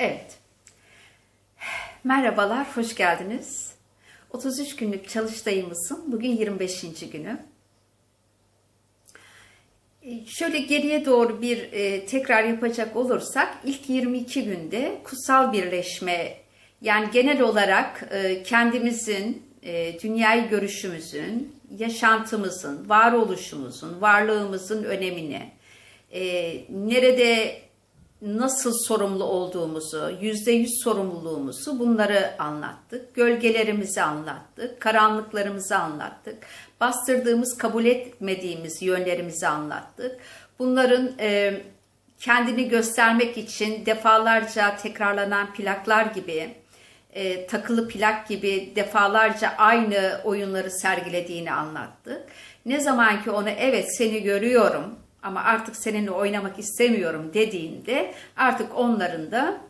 Evet. Merhabalar, hoş geldiniz. 33 günlük çalıştayımızın bugün 25. günü. Ee, Şöyle geriye doğru bir e, tekrar yapacak olursak ilk 22 günde kutsal birleşme yani genel olarak e, kendimizin, e, dünyayı görüşümüzün, yaşantımızın, varoluşumuzun, varlığımızın önemini, e, nerede nasıl sorumlu olduğumuzu, yüzde yüz sorumluluğumuzu bunları anlattık. Gölgelerimizi anlattık, karanlıklarımızı anlattık. Bastırdığımız, kabul etmediğimiz yönlerimizi anlattık. Bunların e, kendini göstermek için defalarca tekrarlanan plaklar gibi, e, takılı plak gibi defalarca aynı oyunları sergilediğini anlattık. Ne zaman ki ona evet seni görüyorum, ama artık seninle oynamak istemiyorum dediğinde artık onların da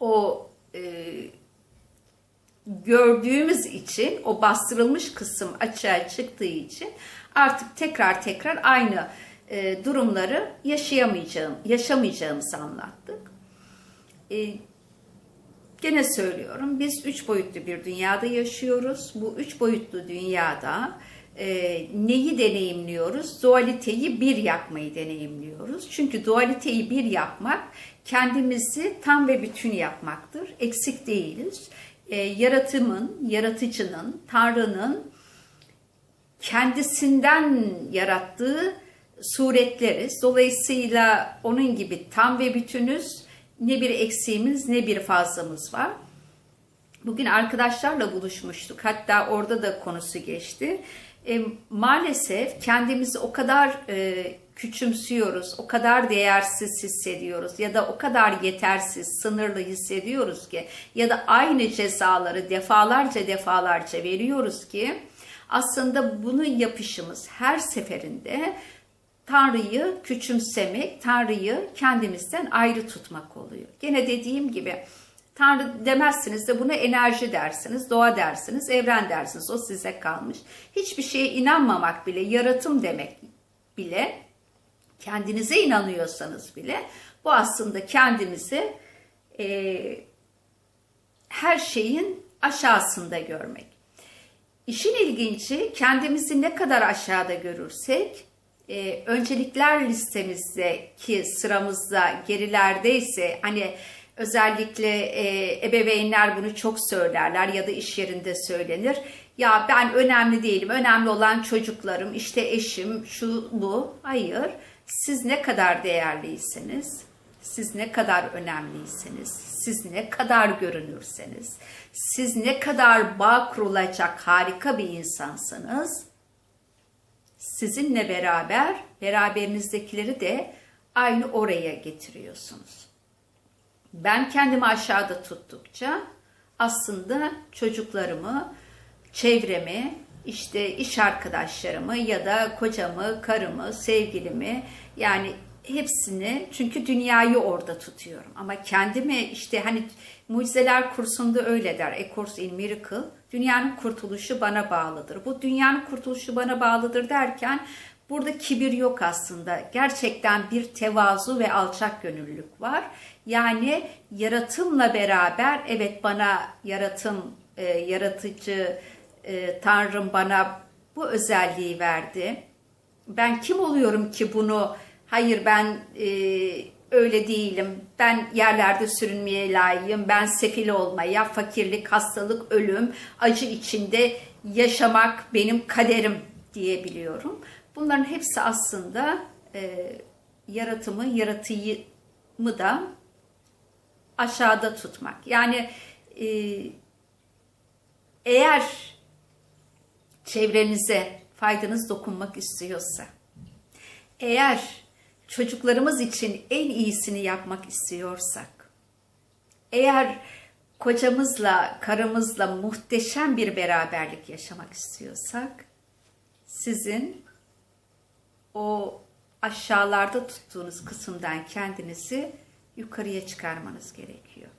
o e, gördüğümüz için o bastırılmış kısım açığa çıktığı için artık tekrar tekrar aynı e, durumları yaşayamayacağım, yaşamayacağımızı anlattık. E, gene söylüyorum biz üç boyutlu bir dünyada yaşıyoruz. Bu üç boyutlu dünyada e, neyi deneyimliyoruz? Dualiteyi bir yapmayı deneyimliyoruz. Çünkü dualiteyi bir yapmak kendimizi tam ve bütün yapmaktır. Eksik değiliz. E, yaratımın, yaratıcının, Tanrı'nın kendisinden yarattığı suretleriz. Dolayısıyla onun gibi tam ve bütünüz. Ne bir eksiğimiz ne bir fazlamız var. Bugün arkadaşlarla buluşmuştuk. Hatta orada da konusu geçti. E, maalesef kendimizi o kadar e, küçümsüyoruz, o kadar değersiz hissediyoruz ya da o kadar yetersiz, sınırlı hissediyoruz ki ya da aynı cezaları defalarca defalarca veriyoruz ki aslında bunu yapışımız her seferinde Tanrı'yı küçümsemek, Tanrı'yı kendimizden ayrı tutmak oluyor. Gene dediğim gibi Tanrı demezsiniz de buna enerji dersiniz, doğa dersiniz, evren dersiniz. O size kalmış. Hiçbir şeye inanmamak bile, yaratım demek bile, kendinize inanıyorsanız bile bu aslında kendinizi e, her şeyin aşağısında görmek. İşin ilginci kendimizi ne kadar aşağıda görürsek e, öncelikler listemizdeki sıramızda gerilerdeyse hani Özellikle e, ebeveynler bunu çok söylerler ya da iş yerinde söylenir. Ya ben önemli değilim, önemli olan çocuklarım, işte eşim, şu bu. Hayır, siz ne kadar değerliyseniz, siz ne kadar önemliyseniz, siz ne kadar görünürseniz, siz ne kadar bağ kurulacak harika bir insansanız, sizinle beraber beraberinizdekileri de aynı oraya getiriyorsunuz. Ben kendimi aşağıda tuttukça aslında çocuklarımı, çevremi, işte iş arkadaşlarımı ya da kocamı, karımı, sevgilimi yani hepsini çünkü dünyayı orada tutuyorum. Ama kendimi işte hani mucizeler kursunda öyle der. A Course in Miracle. Dünyanın kurtuluşu bana bağlıdır. Bu dünyanın kurtuluşu bana bağlıdır derken Burada kibir yok aslında. Gerçekten bir tevazu ve alçak gönüllülük var. Yani yaratımla beraber evet bana yaratım, e, yaratıcı e, Tanrım bana bu özelliği verdi. Ben kim oluyorum ki bunu hayır ben e, öyle değilim. Ben yerlerde sürünmeye layığım. Ben sefil olmaya, fakirlik, hastalık, ölüm, acı içinde yaşamak benim kaderim diyebiliyorum. Bunların hepsi aslında e, yaratımı, yaratıyımı da aşağıda tutmak. Yani e, eğer çevrenize faydanız dokunmak istiyorsa, eğer çocuklarımız için en iyisini yapmak istiyorsak, eğer kocamızla, karımızla muhteşem bir beraberlik yaşamak istiyorsak, sizin o aşağılarda tuttuğunuz kısımdan kendinizi yukarıya çıkarmanız gerekiyor.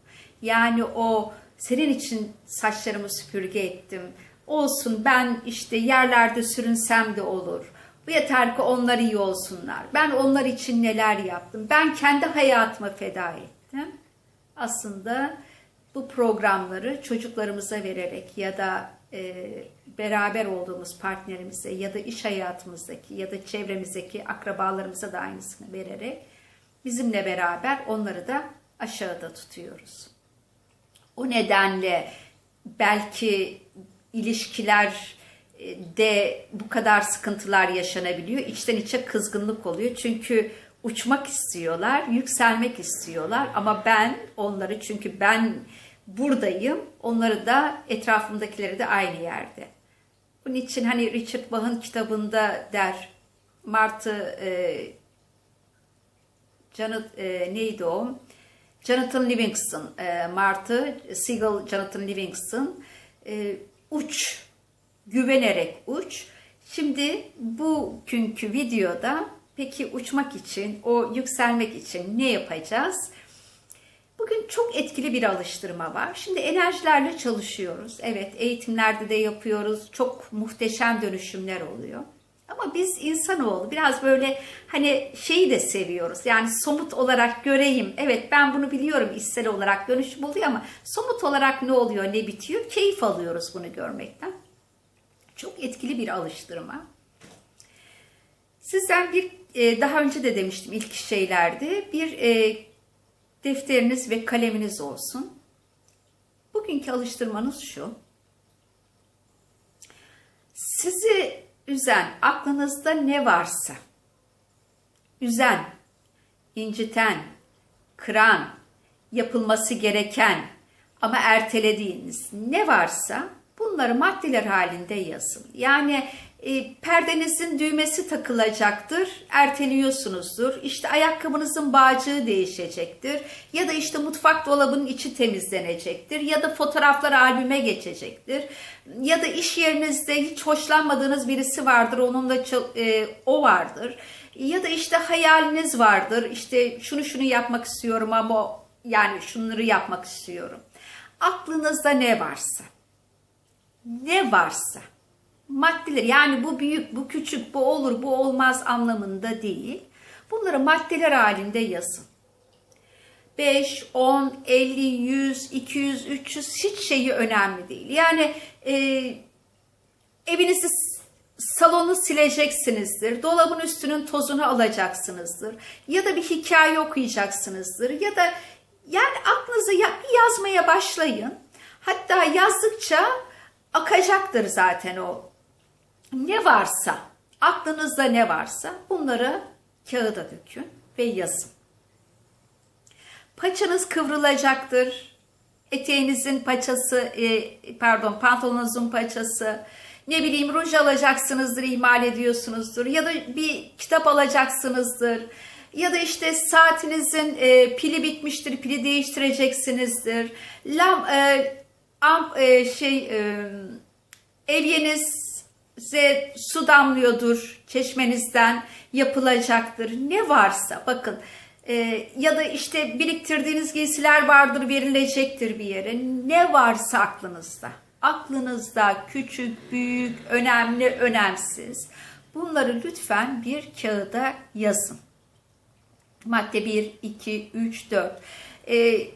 Yani o senin için saçlarımı süpürge ettim. Olsun ben işte yerlerde sürünsem de olur. Bu yeter ki onlar iyi olsunlar. Ben onlar için neler yaptım. Ben kendi hayatımı feda ettim. aslında bu programları çocuklarımıza vererek ya da e, beraber olduğumuz partnerimize ya da iş hayatımızdaki ya da çevremizdeki akrabalarımıza da aynısını vererek bizimle beraber onları da aşağıda tutuyoruz. O nedenle belki ilişkiler e, de bu kadar sıkıntılar yaşanabiliyor. İçten içe kızgınlık oluyor. Çünkü uçmak istiyorlar, yükselmek istiyorlar ama ben onları çünkü ben buradayım. Onları da etrafımdakileri de aynı yerde. Bunun için hani Richard Bach'ın kitabında der Martı e, Janet, e, neydi o? Jonathan Livingston, e, Martı, Siegel Jonathan Livingston, e, uç, güvenerek uç. Şimdi bugünkü videoda peki uçmak için, o yükselmek için ne yapacağız? Bugün çok etkili bir alıştırma var. Şimdi enerjilerle çalışıyoruz. Evet, eğitimlerde de yapıyoruz. Çok muhteşem dönüşümler oluyor. Ama biz insanoğlu biraz böyle hani şeyi de seviyoruz. Yani somut olarak göreyim. Evet ben bunu biliyorum içsel olarak dönüşüm oluyor ama somut olarak ne oluyor ne bitiyor keyif alıyoruz bunu görmekten. Çok etkili bir alıştırma. Sizden bir e, daha önce de demiştim ilk şeylerde bir e, defteriniz ve kaleminiz olsun. Bugünkü alıştırmanız şu. Sizi üzen, aklınızda ne varsa, üzen, inciten, kıran, yapılması gereken ama ertelediğiniz ne varsa bunları maddeler halinde yazın. Yani e, perdenizin düğmesi takılacaktır, erteliyorsunuzdur. İşte ayakkabınızın bağcığı değişecektir. Ya da işte mutfak dolabının içi temizlenecektir. Ya da fotoğraflar albüme geçecektir. Ya da iş yerinizde hiç hoşlanmadığınız birisi vardır, onunla e, o vardır. Ya da işte hayaliniz vardır, işte şunu şunu yapmak istiyorum ama yani şunları yapmak istiyorum. Aklınızda ne varsa, ne varsa maddeler yani bu büyük, bu küçük, bu olur, bu olmaz anlamında değil. Bunları maddeler halinde yazın. 5, 10, 50, 100, 200, 300 hiç şeyi önemli değil. Yani e, evinizi salonu sileceksinizdir. Dolabın üstünün tozunu alacaksınızdır. Ya da bir hikaye okuyacaksınızdır. Ya da yani aklınızı yazmaya başlayın. Hatta yazdıkça akacaktır zaten o ne varsa, aklınızda ne varsa bunları kağıda dökün ve yazın. Paçanız kıvrılacaktır. Eteğinizin paçası, e, pardon pantolonunuzun paçası, ne bileyim ruj alacaksınızdır, ihmal ediyorsunuzdur ya da bir kitap alacaksınızdır ya da işte saatinizin e, pili bitmiştir, pili değiştireceksinizdir. Lam, e, şey, evyeniz size su damlıyordur çeşmenizden yapılacaktır. Ne varsa bakın e, ya da işte biriktirdiğiniz giysiler vardır verilecektir bir yere. Ne varsa aklınızda. Aklınızda küçük, büyük, önemli, önemsiz. Bunları lütfen bir kağıda yazın. Madde 1, 2, 3, 4. Ee,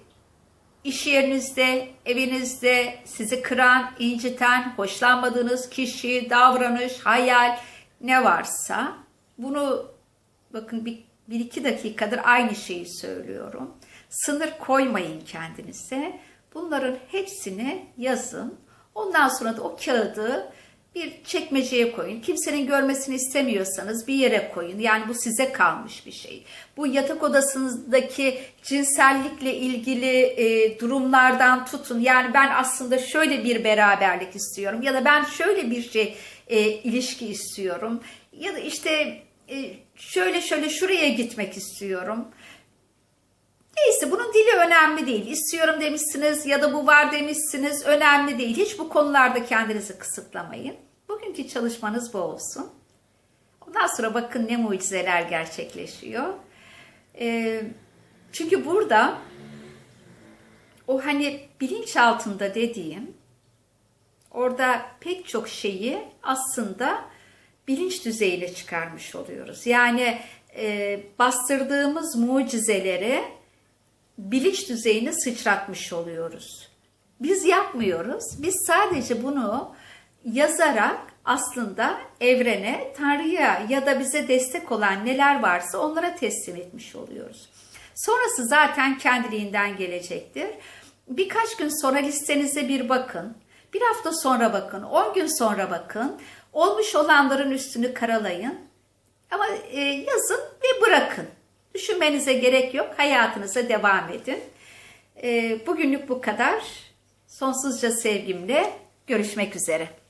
iş yerinizde, evinizde sizi kıran, inciten, hoşlanmadığınız kişi, davranış, hayal ne varsa bunu bakın bir, bir iki dakikadır aynı şeyi söylüyorum. Sınır koymayın kendinize. Bunların hepsini yazın. Ondan sonra da o kağıdı bir çekmeceye koyun. Kimsenin görmesini istemiyorsanız bir yere koyun. Yani bu size kalmış bir şey. Bu yatak odasındaki cinsellikle ilgili e, durumlardan tutun. Yani ben aslında şöyle bir beraberlik istiyorum ya da ben şöyle bir şey e, ilişki istiyorum ya da işte e, şöyle şöyle şuraya gitmek istiyorum. Neyse bunun dili önemli değil. İstiyorum demişsiniz ya da bu var demişsiniz önemli değil. Hiç bu konularda kendinizi kısıtlamayın. Bugünkü çalışmanız bu olsun. Ondan sonra bakın ne mucizeler gerçekleşiyor. E, çünkü burada o hani bilinç altında dediğim orada pek çok şeyi aslında bilinç düzeyine çıkarmış oluyoruz. Yani e, bastırdığımız mucizeleri bilinç düzeyini sıçratmış oluyoruz. Biz yapmıyoruz. Biz sadece bunu yazarak aslında evrene, Tanrı'ya ya da bize destek olan neler varsa onlara teslim etmiş oluyoruz. Sonrası zaten kendiliğinden gelecektir. Birkaç gün sonra listenize bir bakın. Bir hafta sonra bakın, 10 gün sonra bakın. Olmuş olanların üstünü karalayın. Ama e, yazın ve bırakın. Düşünmenize gerek yok. Hayatınıza devam edin. E, bugünlük bu kadar. Sonsuzca sevgimle görüşmek üzere.